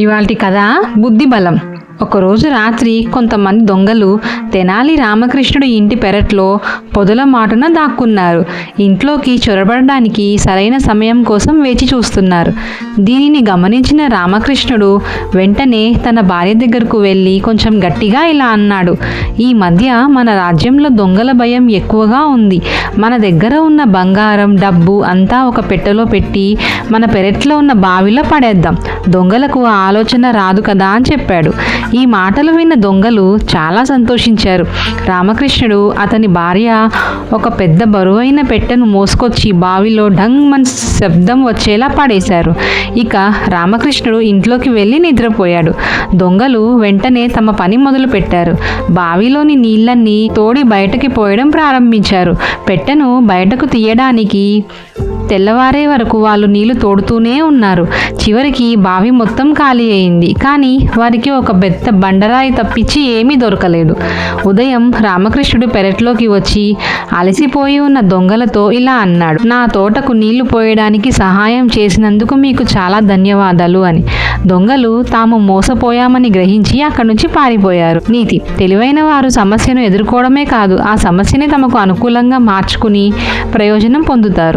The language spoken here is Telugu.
ఇవాళ కథ బుద్ధిబలం. ఒకరోజు రాత్రి కొంతమంది దొంగలు తెనాలి రామకృష్ణుడు ఇంటి పెరట్లో పొదల మాటున దాక్కున్నారు. ఇంట్లోకి చొరబడడానికి సరైన సమయం కోసం వేచి చూస్తున్నారు. దీనిని గమనించిన రామకృష్ణుడు వెంటనే తన భార్య దగ్గరకు వెళ్ళి కొంచెం గట్టిగా ఇలా అన్నాడు ఈ మధ్య మన రాజ్యంలో దొంగల భయం ఎక్కువగా ఉంది. మన దగ్గర ఉన్న బంగారం డబ్బు అంతా ఒక పెట్టెలో పెట్టి మన పెరట్లో ఉన్న బావిలో పడేద్దాం. దొంగలకు ఆలోచన రాదు కదా అని చెప్పాడు. ఈ మాటలు విన్న దొంగలు చాలా సంతోషించారు. రామకృష్ణుడు అతని భార్య ఒక పెద్ద బరువైన పెట్టెను మోసుకొచ్చి బావిలో ఢంగ్ మన్ శబ్దం వచ్చేలా పడేశారు. ఇక రామకృష్ణుడు ఇంట్లోకి వెళ్ళి నిద్రపోయాడు. దొంగలు వెంటనే తమ పని మొదలు పెట్టారు. బావిలోని నీళ్ళన్నీ తోడి బయటకి పోయడం ప్రారంభించారు. పెట్టెను బయటకు తీయడానికి తెల్లవారే వరకు వాళ్ళు నీళ్ళు తోడుతూనే ఉన్నారు. చివరికి బావి మొత్తం ఖాళీ అయింది. కానీ వారికి ఒక పెద్ద బండరాయి తప్పించి ఏమీ దొరకలేదు. ఉదయం రామకృష్ణుడు పెరట్లోకి వచ్చి అలసిపోయి ఉన్న దొంగలతో ఇలా అన్నాడు. నా తోటకు నీళ్ళు పోయడానికి సహాయం చేసినందుకు మీకు చాలా ధన్యవాదాలు అని. దొంగలు తాము మోసపోయామని గ్రహించి అక్కడి నుంచి పారిపోయారు. నీతి. తెలివైన వారు సమస్యను ఎదుర్కోవడమే కాదు ఆ సమస్యని తమకు అనుకూలంగా మార్చుకుని ప్రయోజనం పొందుతారు.